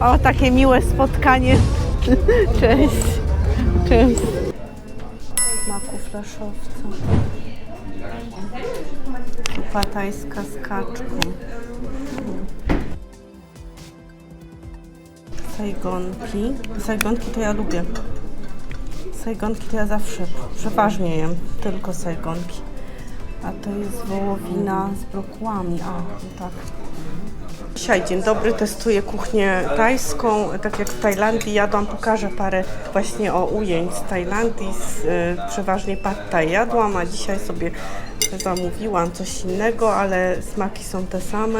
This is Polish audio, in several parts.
O, takie miłe spotkanie. Cześć. Cześć. Smaku flaszowca. Zupa tajska z kaczką. Sajgonki. Sajgonki to ja lubię. Sajgonki to ja zawsze, przeważnie jem, tylko sajgonki. A to jest wołowina z brokułami. A, tak. Dzisiaj dzień dobry, testuję kuchnię tajską, tak jak w Tajlandii jadłam, pokażę parę właśnie o ujęć z Tajlandii, z, y, przeważnie pad thai jadłam, a dzisiaj sobie zamówiłam coś innego, ale smaki są te same.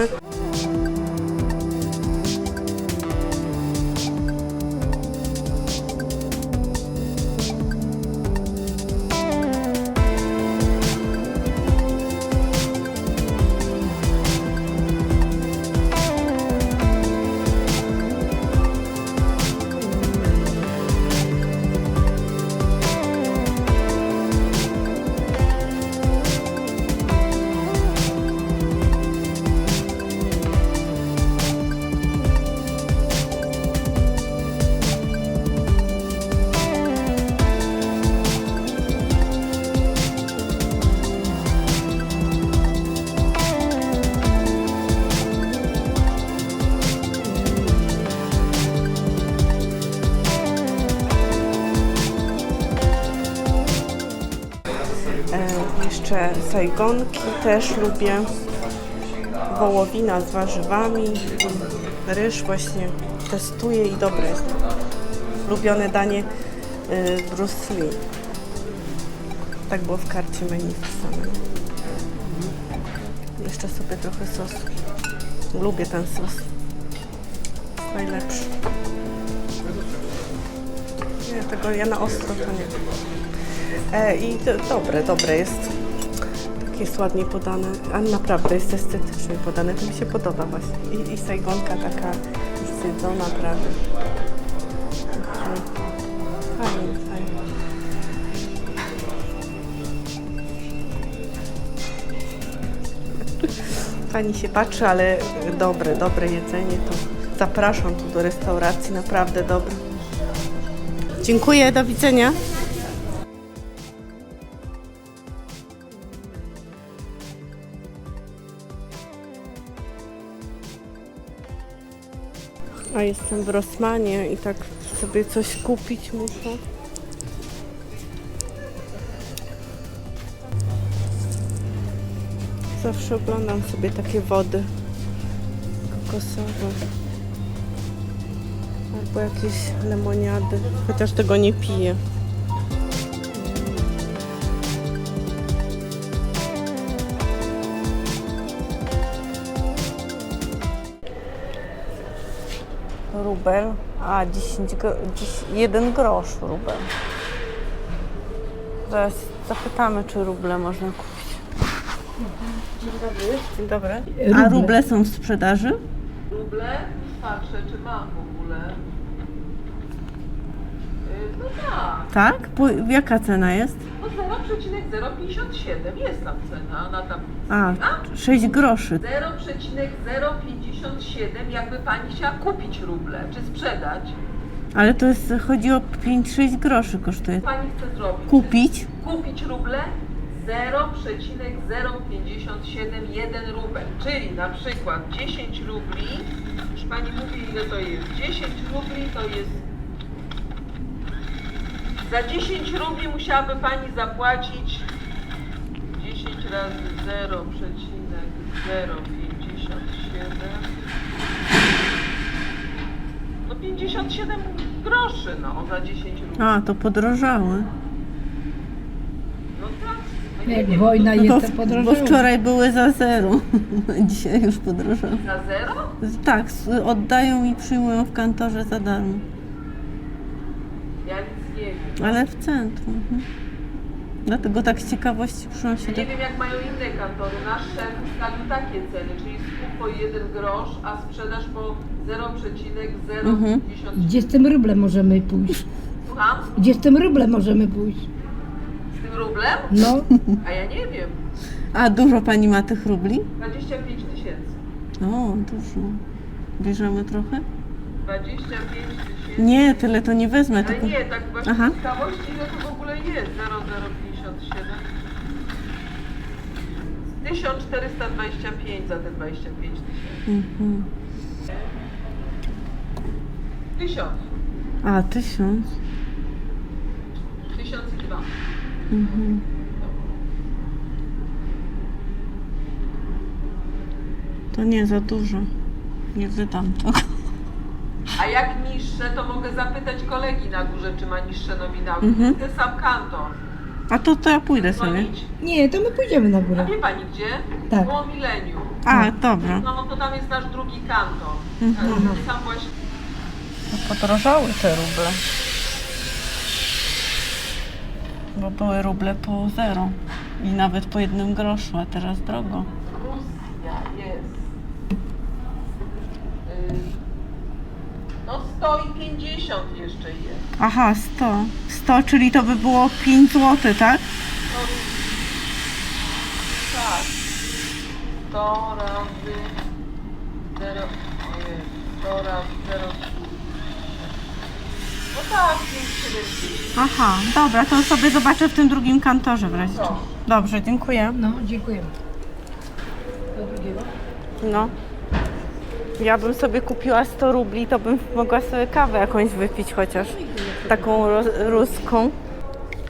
E, jeszcze sajgonki też lubię. Wołowina z warzywami. Ryż właśnie testuję i dobre jest. Ulubione danie y, Bruce Lee. Tak było w karcie menu wpisane. Jeszcze sobie trochę sosu. Lubię ten sos. Najlepszy. Nie, tego ja na ostro to nie. E, I to, dobre, dobre jest. Tak jest ładnie podane, a naprawdę jest estetycznie podane. To mi się podoba właśnie. I, i sajgonka taka zjedzona prawie. Mhm. Fajnie, fajnie. Pani się patrzy, ale dobre, dobre jedzenie to zapraszam tu do restauracji, naprawdę dobre. Dziękuję, do widzenia. A jestem w Rosmanie i tak sobie coś kupić muszę. Zawsze oglądam sobie takie wody kokosowe. Albo jakieś lemoniady, chociaż tego nie piję. Rubel, a 10, gro- 10, 1 grosz rubel. Zaraz zapytamy, czy ruble można kupić. Dzień dobry. Dzień dobry. A ruble są w sprzedaży? ruble. Patrzę, czy mam w ogóle. Yy, No tak, Tak? Po, jaka cena jest? no 0,057 jest tam cena na tam. A, 6 groszy. 0,057 jakby pani chciała kupić ruble, czy sprzedać. Ale to jest, chodzi o 5-6 groszy kosztuje. Pani chce zrobić. Kupić? Kupić ruble 0,057 1 rubel, czyli na przykład 10 rubli, już pani mówi ile to jest, 10 rubli to jest za 10 rubli musiałaby pani zapłacić 10 razy 0,057 no 57 groszy no za 10 rubli. A, to podrożały. No tak. No nie Jak wiem, wojna Bo, jest, to bo podrożało. wczoraj były za zero. Dzisiaj już podrożały. Za zero? Tak, s- oddają i przyjmują w kantorze za darmo. Ja nic nie wiem. Ale w centrum. Mhm. Dlatego tak z ciekawości przyszłam się Ja do... nie wiem jak mają inne kantory. Nasz szef ustalił takie ceny, czyli skup po 1 grosz, a sprzedaż po 0,050. Mhm. Gdzie z tym rublem możemy pójść? Słucham? Gdzie z tym rublem możemy pójść? Z tym rublem? No, A ja nie wiem. A dużo pani ma tych rubli? 25 tysięcy. O, dużo. Bierzemy trochę? 25 tysięcy. Nie, tyle to nie wezmę. Ale Tylko... nie, tak właśnie Aha. w całości ile to w ogóle jest? 0057. 1425 za te 25 tysięcy. Mhm. 1000. A, tysiąc. 1002. Mhm. To nie za dużo. Nie wydam tego. A jak niższe, to mogę zapytać kolegi na górze, czy ma niższe nominały. Mhm. Ten sam kanton. A to, to ja pójdę sobie. Dzwonić. Nie, to my pójdziemy na A górę. wie pani gdzie? Tak. Było milenium. A, dobra. No to tam jest nasz drugi kanton. Mhm. Mhm. Tam właśnie Podrożały te ruble. Bo były ruble po zero. I nawet po jednym groszu, a teraz drogo. Rosja jest. Y, No 100 i 50 jeszcze jest. Aha, 100. 100, czyli to by było 5 zł, tak? No, tak. 100 razy 0. Ojej, 100 razy 0. No tak, 5,70. Aha, dobra, to sobie zobaczę w tym drugim kantorze w razie. czego. Proszę. Dobrze, dziękuję. No, dziękujemy. Do drugiego? No. Ja bym sobie kupiła 100 rubli, to bym mogła sobie kawę jakąś wypić chociaż. Taką ruską.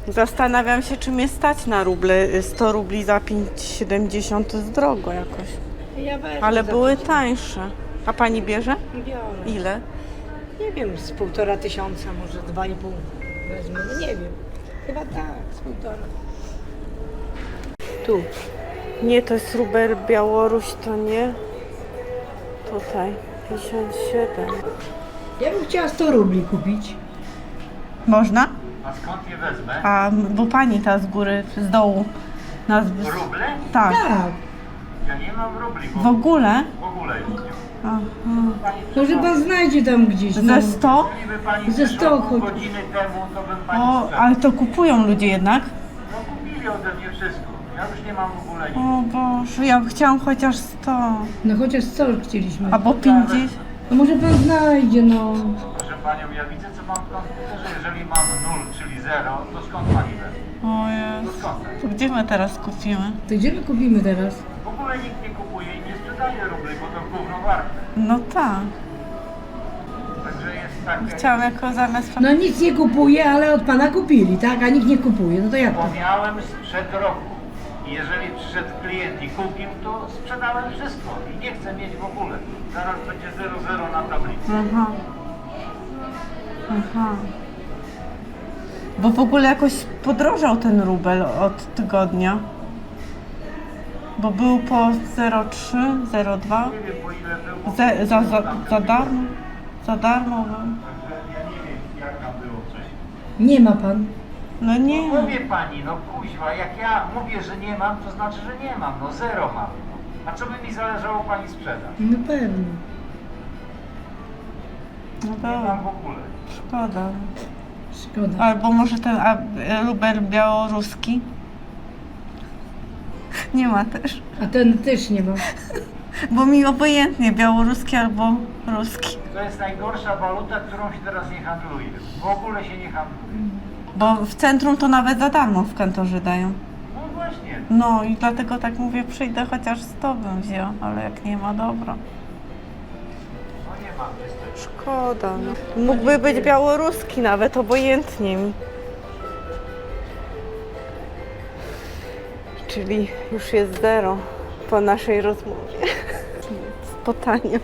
Zastanawiam się, czy mnie stać na ruble. 100 rubli za 5,70 to jest drogo jakoś. Ja Ale były tańsze. A pani bierze? Biorę. Ile? Nie wiem, z półtora tysiąca, może dwa i pół wezmę, no nie wiem. Chyba tak, z półtora. Tu. Nie, to jest rubel Białoruś, to nie. Tutaj. 57. Ja bym chciała 100 rubli kupić. Można? A skąd je wezmę? A, bo pani ta z góry, z dołu. Nas... Ruble? Tak. Tak. Ja nie mam rubli, bo W ogóle? w ogóle ich nie mam. Aha. Może pan znajdzie tam gdzieś. no. Ze 100? Gdyby pani Ze przyszła pół chodzi. godziny temu, to bym pani O, sprzedał. ale to kupują ludzie jednak. No kupili ode mnie wszystko. Ja już nie mam w ogóle nic. O Boże, ja chciałam chociaż 100. No chociaż 100 chcieliśmy. Albo 50. No może pan znajdzie, no. Proszę panią, ja widzę co mam w komputerze. Jeżeli mam 0, czyli 0, to skąd pani wezmę? O To Jezu. skąd? To gdzie my teraz kupimy? To gdzie my kupimy teraz? W ogóle nikt nie kupuje i nie sprzedaje rubli, bo to gówno warte. No tak. Także jest tak, jak- Chciałam jako zamiast... No nic nie kupuje, ale od pana kupili, tak? A nikt nie kupuje, no to jak to? bo miałem sprzed roku. I jeżeli przyszedł klient i kupił, to sprzedałem wszystko i nie chcę mieć w ogóle. Zaraz będzie 0,0 na tablicy. Aha. Aha. Bo w ogóle jakoś podrożał ten rubel od tygodnia. Bo był po 0,3, 0,2. Nie wiem po ile był. bo Za, za, za, za darmo. Za darmo był. Także ja nie wiem jak tam było wcześniej. Nie ma pan. No nie. No mówię pani, no kuźwa, jak ja mówię, że nie mam, to znaczy, że nie mam, no zero mam. A co by mi zależało pani sprzedać? No pewnie. No Nie mam dobra, w ogóle. szkoda. Szkoda. Albo może ten a, rubel białoruski? Nie ma też. A ten też nie ma. Bo mi obojętnie białoruski albo ruski. To jest najgorsza waluta, którą się teraz nie handluje. W ogóle się nie handluje. Bo w centrum to nawet za darmo w kantorze dają. No właśnie. No i dlatego tak mówię, przyjdę chociaż 100 bym wzięła, ale jak nie ma, dobra. No nie mam niestety. Szkoda. No. Mógłby być białoruski nawet, obojętnie mi. Czyli już jest zero po naszej rozmowie z potanią.